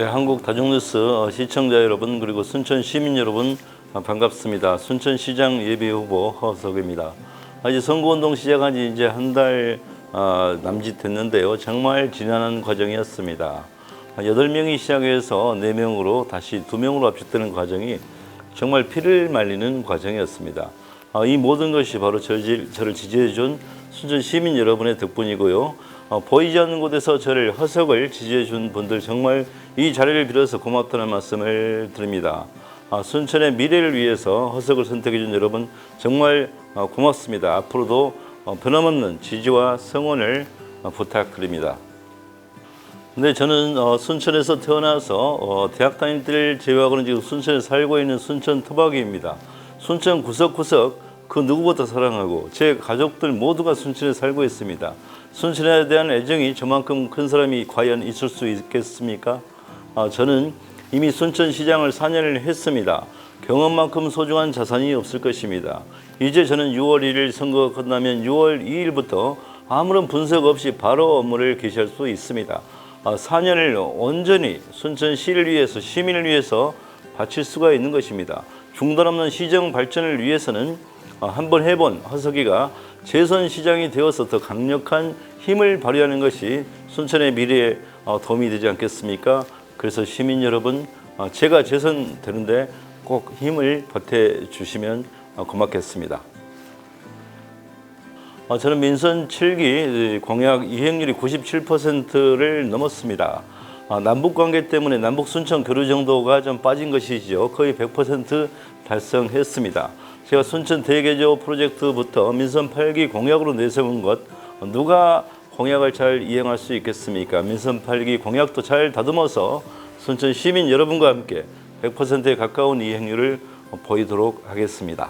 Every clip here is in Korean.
네, 한국 다중뉴스 어, 시청자 여러분 그리고 순천 시민 여러분 어, 반갑습니다. 순천시장 예비 후보 허석입니다. 아, 이제 선거운동 시작한 지 이제 한 달 남짓 됐는데요. 정말 지난한 과정이었습니다. 아, 여덟 명이 시작해서 네 명으로 다시 두 명으로 압축되는 과정이 정말 피를 말리는 과정이었습니다. 아, 이 모든 것이 바로 저를 지지해준 순천 시민 여러분의 덕분이고요. 어, 보이지 않는 곳에서 저를 허석을 지지해 준 분들 정말 이 자리를 빌어서 고맙다는 말씀을 드립니다. 아, 순천의 미래를 위해서 허석을 선택해 준 여러분 정말 어, 고맙습니다. 앞으로도 어, 변함없는 지지와 성원을 어, 부탁드립니다. 근데 저는 어, 순천에서 태어나서 어, 대학 다닐 때를 제외하고는 지금 순천에 살고 있는 순천 토박이입니다. 순천 구석구석 그 누구보다 사랑하고 제 가족들 모두가 순천에 살고 있습니다. 순천에 대한 애정이 저만큼 큰 사람이 과연 있을 수 있겠습니까? 아, 저는 이미 순천시장을 4년을 했습니다. 경험만큼 소중한 자산이 없을 것입니다. 이제 저는 6월 1일 선거가 끝나면 6월 2일부터 아무런 분석 없이 바로 업무를 개시할 수 있습니다. 아, 4년을 온전히 순천시를 위해서 시민을 위해서 바칠 수가 있는 것입니다. 중단 없는 시정 발전을 위해서는 아, 한번 해본 허석이가 재선 시장이 되어서 더 강력한 힘을 발휘하는 것이 순천의 미래에 어, 도움이 되지 않겠습니까? 그래서 시민 여러분, 어, 제가 재선 되는데 꼭 힘을 보태 주시면 어, 고맙겠습니다. 어, 저는 민선 7기 공약 이행률이 97%를 넘었습니다. 아, 남북 관계 때문에 남북 순천 교류 정도가 좀 빠진 것이죠. 거의 100% 달성했습니다. 제가 순천 대개조 프로젝트부터 민선 8기 공약으로 내세운 것 누가 공약을 잘 이행할 수 있겠습니까? 민선 8기 공약도 잘 다듬어서 순천 시민 여러분과 함께 100%에 가까운 이행률을 보이도록 하겠습니다.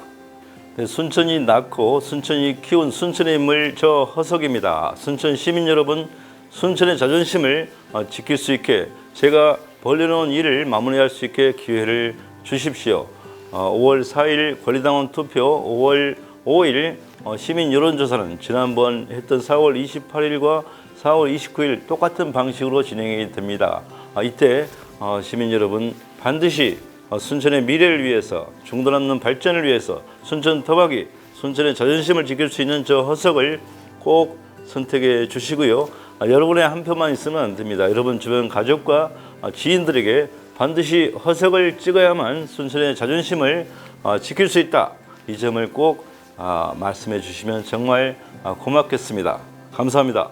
네, 순천이 낳고 순천이 키운 순천의 인물 저 허석입니다. 순천 시민 여러분, 순천의 자존심을 어, 지킬 수 있게 제가 벌려놓은 일을 마무리할 수 있게 기회를 주십시오. 어, 5월 4일 권리당원 투표, 5월 5일 어, 시민 여론조사는 지난번 했던 4월 28일과 4월 29일 똑같은 방식으로 진행이 됩니다. 아, 이때 어, 시민 여러분 반드시 어, 순천의 미래를 위해서 중단 없는 발전을 위해서 순천 터박이 순천의 자존심을 지킬 수 있는 저 허석을 꼭 선택해 주시고요. 아, 여러분의 한 표만 있으면 안 됩니다. 여러분 주변 가족과 아, 지인들에게 반드시 허석을 찍어야만 순천의 자존심을 아, 지킬 수 있다. 이 점을 꼭 아, 말씀해 주시면 정말 아, 고맙겠습니다. 감사합니다.